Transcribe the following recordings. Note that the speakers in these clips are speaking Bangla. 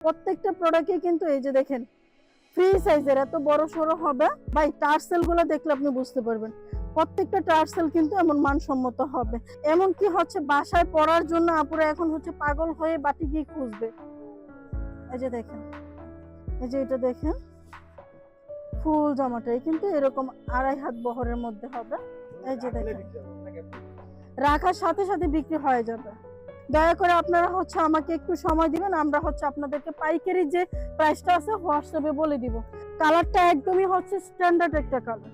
প্রত্যেকটা প্রোডাক্টে কিন্তু এই যে দেখেন ফ্রি সাইজের এত বড় সড়ো হবে। ভাই টার্সেলগুলো দেখলে আপনি বুঝতে পারবেন। প্রত্যেকটা টার্সেল কিন্তু এমন মানসম্মত হবে। এমন কি হচ্ছে বাসায় পড়ার জন্য আপুরা এখন হচ্ছে পাগল হয়ে বাটি গিয়ে খুঁজবে। এই যে দেখেন এই যে এটা দেখেন ফুল জামাটাই কিন্তু এরকম আড়াই হাত বহরের মধ্যে হবে। এই যে দেখেন রাখার সাথে সাথে বিক্রি হয়ে যাবে। দয়া করে আপনারা হচ্ছে আমাকে একটু সময় দিবেন, আমরা হচ্ছে আপনাদেরকে পাইকারি যে প্রাইসটা আছে হোয়াটসঅ্যাপে বলে দিব। কালারটা একদমই হচ্ছে স্ট্যান্ডার্ড একটা কালার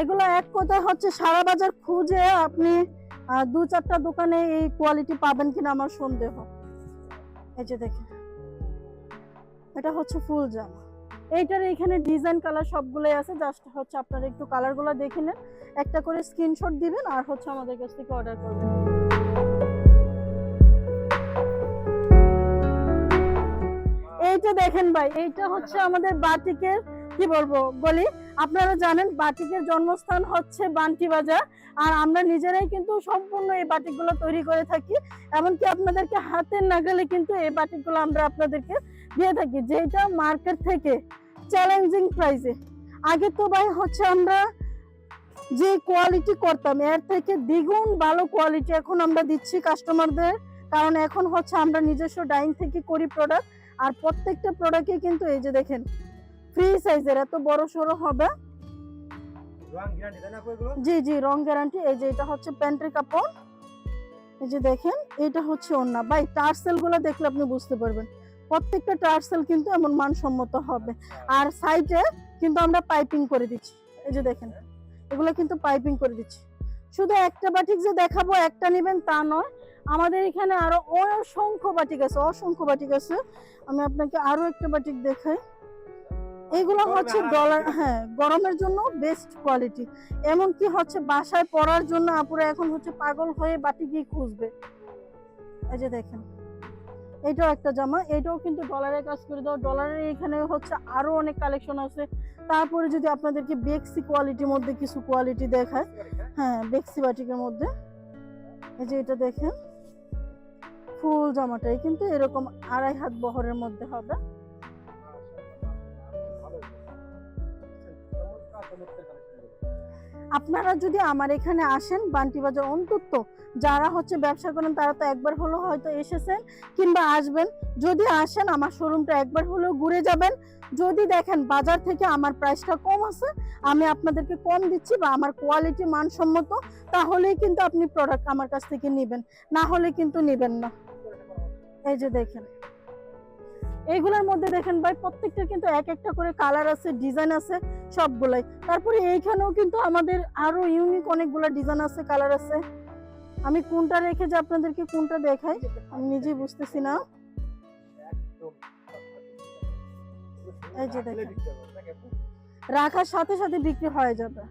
এগুলো এক কথায় হচ্ছে সারা বাজার খুঁজে আপনি দু চারটা দোকানে এই কোয়ালিটি পাবেন কিনা আমার সন্দেহ। এই যে দেখেন। এটা হচ্ছে ফুল জামা। এইটার এখানে ডিজাইন কালার সবগুলোই আছে জাস্ট হচ্ছে আপনারা একটু কালারগুলো দেখে নেন। একটা করে স্ক্রিনশট দিবেন আর হচ্ছে আমাদের কাছ থেকে অর্ডার করবেন। দেখেন ভাই, এইটা হচ্ছে আমাদের বাটিকের, কি বলব বলি আপনারা জানেন বাটিকের জন্মস্থান হচ্ছে বান্টি বাজার, আর আমরা নিজেরাই কিন্তু সম্পূর্ণ এই বাটিকগুলো তৈরি করে থাকি। এমনকি আপনাদেরকে হাতের নাগালে কিন্তু এই বাটিকগুলো আমরা আপনাদেরকে দিয়ে থাকি, যেটা মার্কেট থেকে চ্যালেঞ্জিং প্রাইসে আগে তো ভাই হচ্ছে আমরা যে কোয়ালিটি করতাম, এর থেকে দ্বিগুণ ভালো কোয়ালিটি এখন আমরা দিচ্ছি কাস্টমারদের কারণ এখন হচ্ছে আমরা নিজস্ব ডাইং থেকে করি প্রোডাক্ট আর প্রত্যেকটা প্রোডাক্টে কিন্তু এই যে দেখেন ফ্রি সাইজের এত বড় সড়ো হবে। জি জি রং গ্যারান্টি এই যে এটা হচ্ছে প্যান্টের কাপড়। এই যে দেখেন এটা হচ্ছে ওন্না ভাই টার্সেলগুলো দেখলে আপনি বুঝতে পারবেন। প্রত্যেকটা টার্সেল কিন্তু এমন মানসম্মত হবে। আর সাইডে কিন্তু আমরা পাইপিং করে দিচ্ছি। এই যে দেখেন এগুলো কিন্তু পাইপিং করে দিচ্ছি। শুধু একটা বাটিক যে দেখাবো একটা নেবেন তা নয়। আমাদের এখানে আরও অসংখ্য বাটিক আছে অসংখ্য বাটিক আছে। আমি আপনাকে আরও একটা বাটিক দেখাই। এগুলো হচ্ছে ডলার হ্যাঁ গরমের জন্য বেস্ট কোয়ালিটি এমন কি হচ্ছে বাসায় পড়ার জন্য আপুরা এখন হচ্ছে পাগল হয়ে বাটি গিয়ে খুঁজবে। এই যে দেখেন এটাও একটা জামা এটাও কিন্তু ডলারের কাজ করে দাও। ডলারের এখানে হচ্ছে আরও অনেক কালেকশন আছে। তারপরে যদি আপনাদেরকে বেক্সি কোয়ালিটির মধ্যে কিছু কোয়ালিটি দেখায় হ্যাঁ। বেক্সি বাটিকের মধ্যে। এই যে এটা দেখেন। ফুল জামাটাই, কিন্তু এরকম আড়াই হাত বহরের মধ্যে হবে। আপনারা যদি আমার এখানে আসেন বান্টি বাজার অন্তত, যারা হচ্ছে ব্যবসা করেন, তারা তো একবার হলেও হয়তো এসেছেন কিংবা আসবেন। যদি আসেন, আমার শোরুমটা একবার হলেও ঘুরে যাবেন। যদি দেখেন বাজার থেকে আমার প্রাইসটা কম আছে, আমি আপনাদেরকে কম দিচ্ছি বা আমার কোয়ালিটি মানসম্মত, তাহলেই কিন্তু আপনি প্রোডাক্ট আমার কাছ থেকে নেবেন। না হলে কিন্তু নেবেন না। এই যে দেখেন। এইগুলোর মধ্যে দেখেন ভাই প্রত্যেকটা কিন্তু এক একটা করে কালার আছে ডিজাইন আছে, সবগুলাই। তারপরে এইখানেও কিন্তু আমাদের আরও ইউনিক অনেকগুলো ডিজাইন আছে কালার আছে। আমি কোনটা রেখে যে আপনাদেরকে কোনটা দেখাই, আমি নিজেই বুঝতেছি না। এই যে। রাখার সাথে সাথে বিক্রি হয়ে যাবে।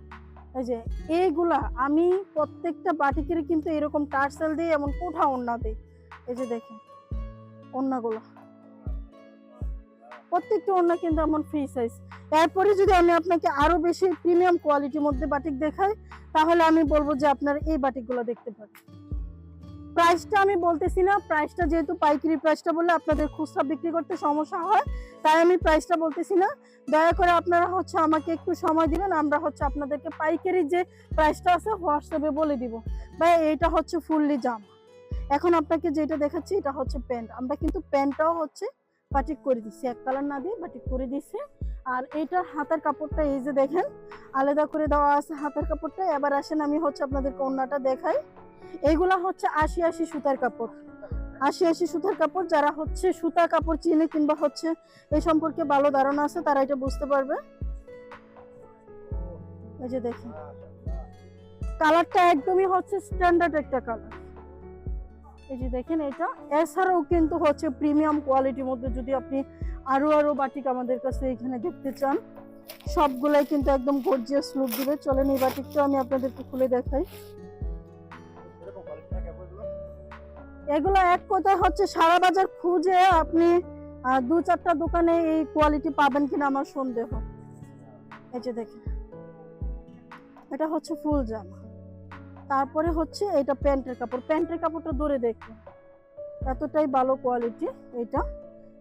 এই যে এইগুলা আমি প্রত্যেকটা বাটিকের কিন্তু এরকম টার্সেল দিই, এমন কোঠা ওন্না দিই। এই যে দেখেন। ওন্নাগুলো প্রত্যেকটা ওন্না কিন্তু এমন ফ্রি সাইজ এরপরে যদি আমি আপনাকে আরও বেশি প্রিমিয়াম কোয়ালিটির মধ্যে বাটিক দেখাই, তাহলে আমি বলব যে আপনার এই বাটিকগুলো দেখতে পারেন। প্রাইসটা আমি বলতেছি না প্রাইসটা যেহেতু পাইকারি প্রাইসটা বললে আপনাদের খুচরা বিক্রি করতে সমস্যা হয়, তাই আমি প্রাইসটা বলতেছি না। দয়া করে আপনারা হচ্ছে আমাকে একটু সময় দিবেন, আমরা হচ্ছে আপনাদেরকে পাইকারি যে প্রাইসটা আছে, হোয়াটসঅ্যাপে বলে দিব। ভাই এটা হচ্ছে ফুললি জাম। এখন আপনাকে যেটা দেখাচ্ছি এটা হচ্ছে প্যান্ট। আমরা কিন্তু প্যান্টটাও হচ্ছে বাটিক করে দিচ্ছি। এক কালার না দিয়ে বাটিক করে দিচ্ছি আর এইটার হাতার কাপড়টা এই যে দেখেন আলাদা করে দেওয়া আছে হাতের কাপড়টা। এবার আসেন আমি হচ্ছে আপনাদের কন্যাটা দেখাই। এইগুলা হচ্ছে আশি আশি সুতার কাপড়। আশি আশি সুতার কাপড় যারা হচ্ছে সুতা কাপড় চিনে কিংবা হচ্ছে এই সম্পর্কে ভালো ধারণা আছে তারা এটা বুঝতে পারবে। এই যে দেখেন। কালারটা একদমই হচ্ছে স্ট্যান্ডার্ড একটা কালার এই যে দেখেন এটা। এছাড়াও কিন্তু হচ্ছে প্রিমিয়াম কোয়ালিটির মধ্যে যদি আপনি আরও আরও বাটিক আমাদের কাছে এখানে দেখতে চান, সবগুলাই কিন্তু একদম গর্জিয়াস লুক দিবে। চলেন এই বাটিকটা আমি আপনাদেরকে খুলে দেখাই। এগুলো এক কথায় হচ্ছে, সারা বাজার খুঁজে আপনি দু চারটা দোকানে এই কোয়ালিটি পাবেন কিনা আমার সন্দেহ। এই যে দেখেন। এটা হচ্ছে ফুল জামা তারপরে হচ্ছে এটা প্যান্টের কাপড়। প্যান্টের কাপড়টা ধরে দেখুন। এতটাই ভালো কোয়ালিটি এটা।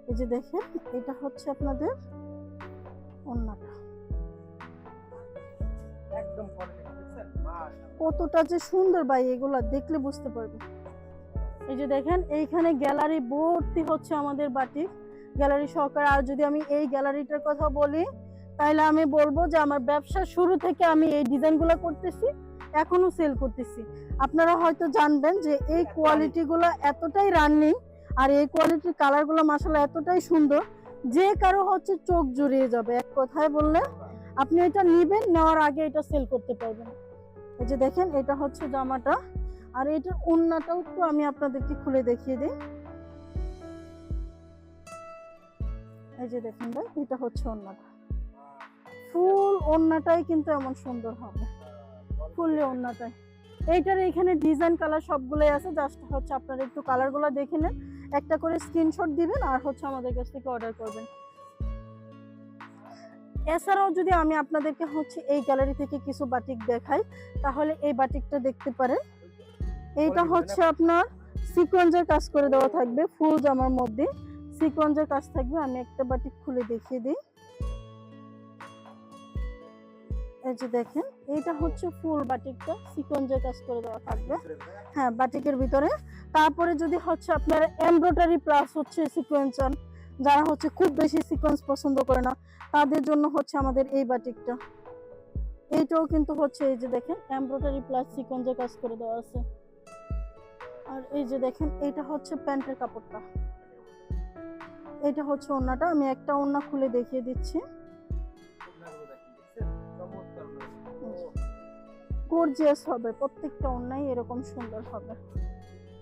এই যে দেখেন এটা হচ্ছে আপনাদের? মাশাআল্লাহ। কতটা যে সুন্দর ভাই এগুলা দেখলে বুঝতে পারবে এই যে দেখেন এইখানে গ্যালারি ভর্তি হচ্ছে আমাদের বাটিক গ্যালারি সহকারে আর যদি আমি এই গ্যালারিটার কথা বলি তাহলে আমি বলব যে আমার ব্যবসা শুরু থেকে আমি এই ডিজাইনগুলো করতেছি। এখনও সেল করতেছি। আপনারা হয়তো জানবেন যে এই কোয়ালিটিগুলো এতটাই রানিং আর এই কোয়ালিটির কালারগুলো মাসালা এতটাই সুন্দর যে কারও হচ্ছে চোখ জুড়িয়ে যাবে। এক কথায় বললে আপনি এটা নিবেন নেওয়ার আগে এটা সেল করতে পারবেন। এই যে দেখেন এটা হচ্ছে জামাটা। আর এটার ওন্নাটাও একটু আমি আপনাদেরকে খুলে দেখিয়ে দিই। এই যে দেখেন ভাই এটা হচ্ছে ওন্নাটা। ফুল ওন্নাটাই কিন্তু এমন সুন্দর হবে। ফুললি ওন্নাটাই এইটার এখানে ডিজাইন কালার সবগুলোই আছে জাস্ট হচ্ছে আপনারা একটু কালারগুলো দেখে নেন। একটা করে স্ক্রিনশট দিবেন আর হচ্ছে আমাদের কাছ থেকে অর্ডার করবেন। এছাড়াও যদি আমি আপনাদেরকে হচ্ছে এই গ্যালারি থেকে কিছু বাটিক দেখাই তাহলে এই বাটিকটা দেখতে পারেন। এইটা হচ্ছে আপনার সিকোয়েন্সের কাজ করে দেওয়া থাকবে ফুল জামার মধ্যে। সিকোয়েন্সের কাজ থাকবে আমি একটা বাটিক খুলে দেখিয়ে দিই। এই যে দেখেন, এইটা হচ্ছে ফুল বাটিকটা সিকোয়েন্সের কাজ করে দেওয়া থাকবে। হ্যাঁ বাটিকের ভিতরে। তারপরে যদি হচ্ছে আপনার এমব্রয়ডারি প্লাস হচ্ছে সিকোয়েন্স যারা হচ্ছে খুব বেশি সিকোয়েন্স পছন্দ করে না, তাদের জন্য হচ্ছে আমাদের এই বাটিকটা। এইটাও কিন্তু হচ্ছে এই যে দেখেন এমব্রয়ডারি প্লাস সিকোয়েন্সের কাজ করে দেওয়া আছে। আর এই যে দেখেন, এইটা হচ্ছে প্যান্টের কাপড়টা। এইটা হচ্ছে ওন্নাটা, আমি একটা ওন্না খুলে দেখিয়ে দিচ্ছি। গর্জিয়াস হবে, প্রত্যেকটা অন্যায় এরকম সুন্দর হবে।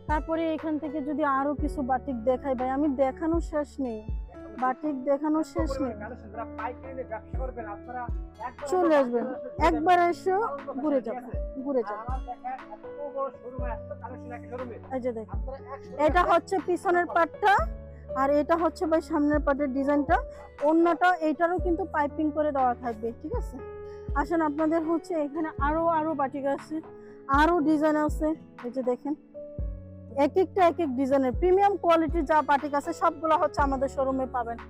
তারপরে এখান থেকে যদি আরও কিছু বাটিক দেখাই ভাই, আমি দেখানো শেষ নেই বাটিক দেখানো শেষ নেই। চলে আসবেন, একবার। এসে, ঘুরে যাবেন ঘুরে যাবেন দেখা এই যে দেখেন, এটা হচ্ছে পিছনের পাটটা, আর এটা হচ্ছে ভাই সামনের পাটের ডিজাইনটা অন্যটা, এইটারও কিন্তু পাইপিং করে দেওয়া থাকবে, ঠিক আছে? আসেন, আপনাদের হচ্ছে এখানে আরও আরও বাটিক আছে, আরও ডিজাইন আছে, এই যে দেখেন। এক একটা এক এক ডিজাইনের প্রিমিয়াম কোয়ালিটির যা বাটিক আছে, সবগুলো হচ্ছে আমাদের শোরুমে পাবেন।